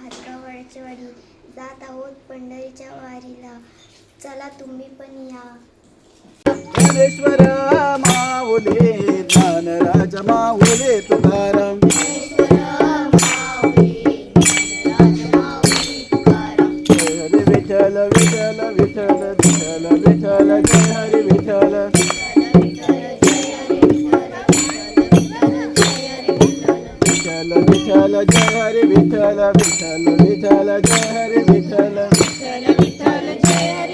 भातगावडचवाडी जात आहोत पंढरीच्या वारीला. चला तुम्ही पण या. ज्ञानेश्वर माऊली ज्ञानराज माऊली तुकाराम. विठ्ठल विठ्ठल विठ्ठल विठ्ठल विठ्ठल जय हरी विठ्ठल विठ्ठल विठ्ठल जय हरी विठ्ठल विठ्ठल विठ्ठल जय हरी विठ्ठल ज्ञानेश्वर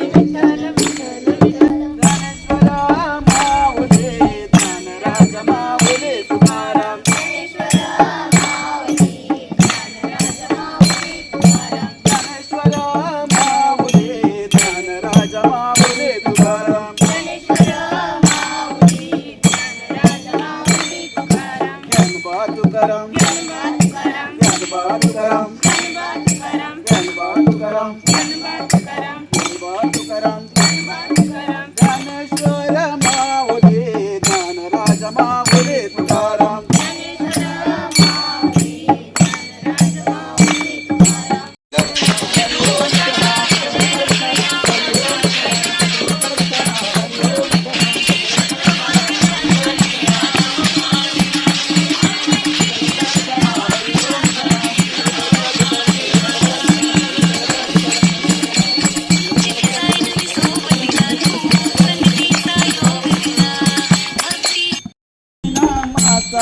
तुकाराम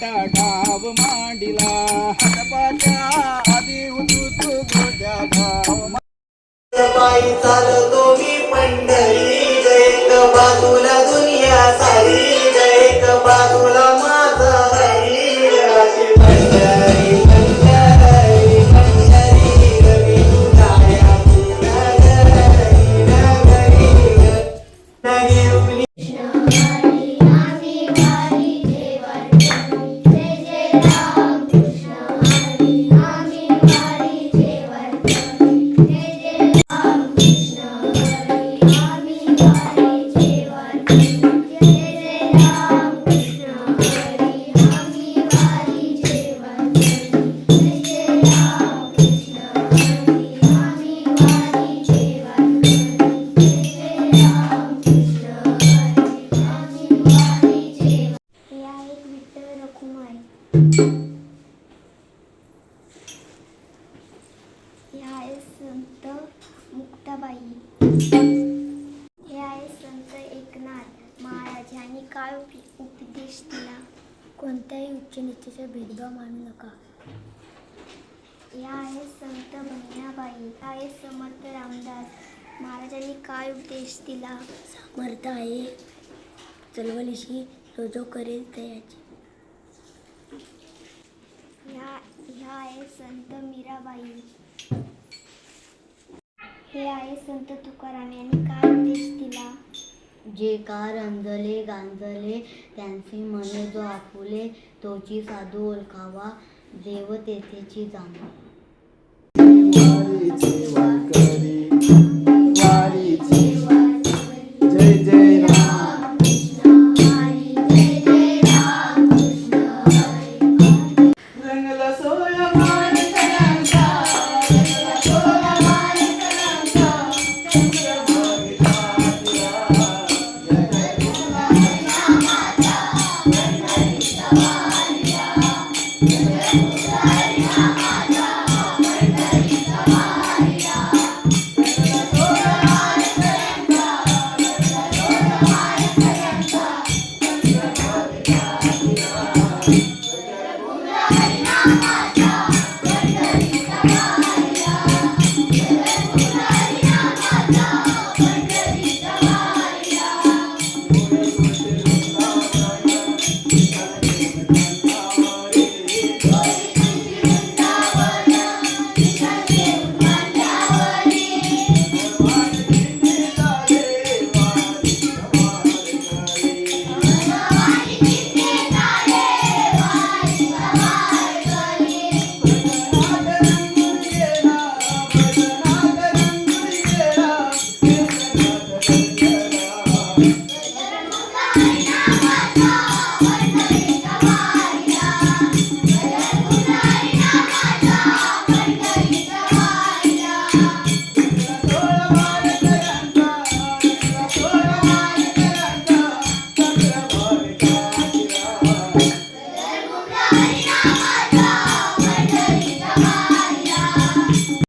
तू गोटा डाव मांडिला. हटपाटा आधी हुतू तू गोटा डाव यांनी काय उप- उपदेश दिला? कोणत्याही उच्च नीचेचा भेदभाव मानू नका. या आहे संत बहिणाबाई या आहे समर्थ रामदास. महाराजांनी काय उपदेश दिला? समर्थ आहे. चळवळीशी जो जो करेल त्याची ह्या ह्या आहे संत मीराबाई. हे आहे संत तुकाराम यांनी काय उपदेश दिला? जे का रंजले गांजले त्यांची मने जो आपुले तोची साधू ओळखावा देव तेथेची जाणवा.